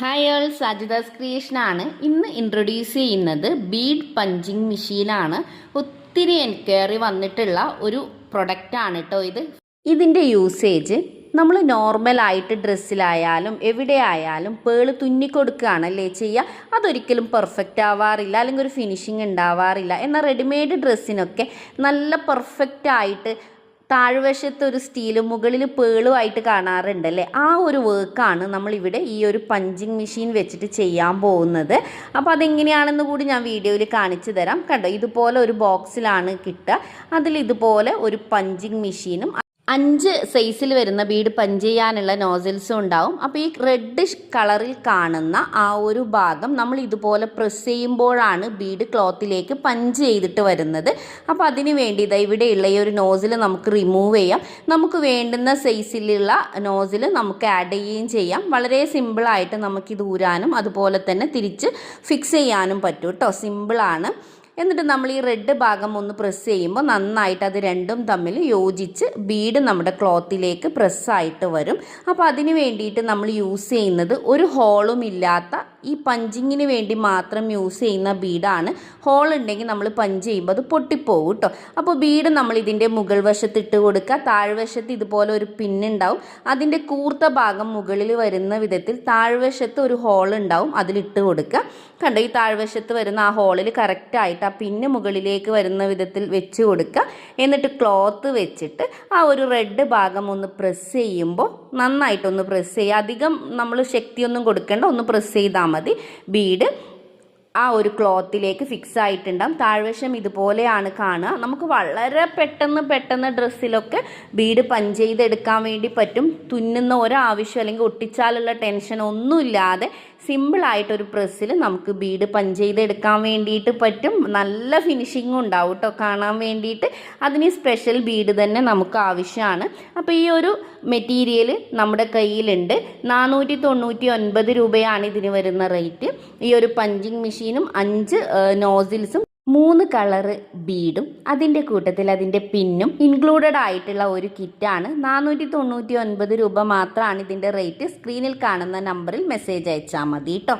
Hi all Sajitha's ക്രിയേഷനാണ് ഇന്ന് introduce ചെയ്യുന്നത് Bede punching മെഷീനാണ് ഒത്തിരി എൻക്വയറി വന്നിട്ടുള്ള ഒരു പ്രൊഡക്റ്റാണ് കേട്ടോ ഇത്. ഇതിന്റെ യൂസേജ് നമ്മൾ നോർമലായിട്ട് ഡ്രസ്സിലായാലും എവിടെ ആയാലും പേൾ തുന്നിക്കൊടുക്കുകയാണല്ലേ ചെയ്യുക. അതൊരിക്കലും പെർഫെക്റ്റ് ആവാറില്ല അല്ലെങ്കിൽ ഒരു ഫിനിഷിങ് ഉണ്ടാവാറില്ല. എന്നാൽ റെഡിമെയ്ഡ് ഡ്രസ്സിനൊക്കെ നല്ല പെർഫെക്റ്റ് ആയിട്ട് താഴ്വശത്ത് ഒരു സ്റ്റീലും മുകളിൽ പേളുമായിട്ട് കാണാറുണ്ടല്ലേ? ആ ഒരു വർക്കാണ് നമ്മളിവിടെ ഈ ഒരു പഞ്ചിങ് മെഷീൻ വെച്ചിട്ട് ചെയ്യാൻ പോകുന്നത്. അപ്പോൾ അതെങ്ങനെയാണെന്ന് കൂടി ഞാൻ വീഡിയോയിൽ കാണിച്ചു തരാം. കണ്ടോ ഇതുപോലെ ഒരു ബോക്സിലാണ് കിട്ടുക. അതിൽ ഇതുപോലെ ഒരു പഞ്ചിങ് മെഷീനും അഞ്ച് സൈസിൽ വരുന്ന ബീഡ് പഞ്ച് ചെയ്യാനുള്ള നോസിൽസും ഉണ്ടാവും. അപ്പോൾ ഈ റെഡിഷ് കളറിൽ കാണുന്ന ആ ഒരു ഭാഗം നമ്മൾ ഇതുപോലെ പ്രസ് ചെയ്യുമ്പോഴാണ് ബീഡ് ക്ലോത്തിലേക്ക് പഞ്ച് ചെയ്തിട്ട് വരുന്നത്. അപ്പോൾ അതിന് വേണ്ടി ഇതാ ഇവിടെയുള്ള ഈ ഒരു നോസിൽ നമുക്ക് റിമൂവ് ചെയ്യാം. നമുക്ക് വേണ്ടുന്ന സൈസിലുള്ള നോസിൽ നമുക്ക് ആഡ് ചെയ്യുകയും ചെയ്യാം. വളരെ സിമ്പിളായിട്ട് നമുക്കിത് ഊരാനും അതുപോലെ തന്നെ തിരിച്ച് ഫിക്സ് ചെയ്യാനും പറ്റും കേട്ടോ സിമ്പിളാണ് എന്നിട്ട് നമ്മൾ ഈ റെഡ് ഭാഗം ഒന്ന് പ്രസ് ചെയ്യുമ്പോൾ നന്നായിട്ട് അത് രണ്ടും തമ്മിൽ യോജിച്ച് ബീഡ് നമ്മുടെ ക്ലോത്തിലേക്ക് പ്രസ്സായിട്ട് വരും. അപ്പോൾ അതിന് വേണ്ടിയിട്ട് നമ്മൾ യൂസ് ചെയ്യുന്നത് ഒരു ഹോളും ഇല്ലാത്ത ഈ പഞ്ചിങ്ങിന് വേണ്ടി മാത്രം യൂസ് ചെയ്യുന്ന ബീഡാണ്. ഹോൾ ഉണ്ടെങ്കിൽ നമ്മൾ പഞ്ച് ചെയ്യുമ്പോൾ അത് പൊട്ടിപ്പോകും കേട്ടോ അപ്പോൾ ബീഡ് നമ്മൾ ഇതിന്റെ മുകൾ വശത്ത് ഇട്ട് കൊടുക്കുക. താഴ്വശത്ത് ഇതുപോലെ ഒരു പിന്നുണ്ടാവും അതിന്റെ കൂർത്ത ഭാഗം മുകളിൽ വരുന്ന വിധത്തിൽ താഴ്വശത്ത് ഒരു ഹോൾ ഉണ്ടാവും. അതിലിട്ട് കൊടുക്കുക. കണ്ടോ? ഈ താഴ്വശത്ത് വരുന്ന ആ ഹോളിൽ കറക്റ്റായിട്ട് ആ പിന്ന് മുകളിലേക്ക് വരുന്ന വിധത്തിൽ വെച്ച് കൊടുക്കുക. എന്നിട്ട് ക്ലോത്ത് വെച്ചിട്ട് ആ ഒരു റെഡ് ഭാഗം ഒന്ന് പ്രസ് ചെയ്യുമ്പോൾ നന്നായിട്ടൊന്ന് പ്രസ് ചെയ്യുക. അധികം നമ്മൾ ശക്തിയൊന്നും കൊടുക്കേണ്ട. ഒന്ന് പ്രസ് ചെയ്താൽ മതി. ബീഡ് ആ ഒരു ക്ലോത്തിലേക്ക് ഫിക്സ് ആയിട്ടുണ്ടാവും. താഴ്വശം ഇതുപോലെയാണ് കാണുക. നമുക്ക് വളരെ പെട്ടെന്ന് പെട്ടെന്ന് ഡ്രസ്സിലൊക്കെ ബീഡ് പഞ്ച് ചെയ്തെടുക്കാൻ വേണ്ടി പറ്റും. തുന്നുന്ന ഒരാവശ്യം അല്ലെങ്കിൽ ഒട്ടിച്ചാലുള്ള ടെൻഷൻ ഒന്നുമില്ലാതെ സിമ്പിളായിട്ടൊരു പ്രസ്സിൽ നമുക്ക് ബീഡ് പഞ്ച് ചെയ്തെടുക്കാൻ വേണ്ടിയിട്ട് പറ്റും. നല്ല ഫിനിഷിങ്ങും ഉണ്ടാവും കേട്ടോ കാണാൻ വേണ്ടിയിട്ട് അതിന് സ്പെഷ്യൽ ബീഡ് തന്നെ നമുക്ക് ആവശ്യമാണ്. അപ്പോൾ ഈ ഒരു മെറ്റീരിയൽ നമ്മുടെ കയ്യിലുണ്ട്. നാനൂറ്റി തൊണ്ണൂറ്റി ഒൻപത് രൂപയാണ് ഇതിന് വരുന്ന റേറ്റ് ഈ ഒരു പഞ്ചിങ് മെഷീനും അഞ്ച് നോസിൽസും മൂന്ന് കളറ് ബീഡും അതിന്റെ കൂട്ടത്തിൽ അതിന്റെ പിന്നും ഇൻക്ലൂഡഡ് ആയിട്ടുള്ള ഒരു കിറ്റാണ് നാനൂറ്റി തൊണ്ണൂറ്റി ഒൻപത് രൂപ മാത്രമാണ് ഇതിന്റെ റേറ്റ് സ്ക്രീനിൽ കാണുന്ന നമ്പറിൽ മെസ്സേജ് അയച്ചാൽ മതി കേട്ടോ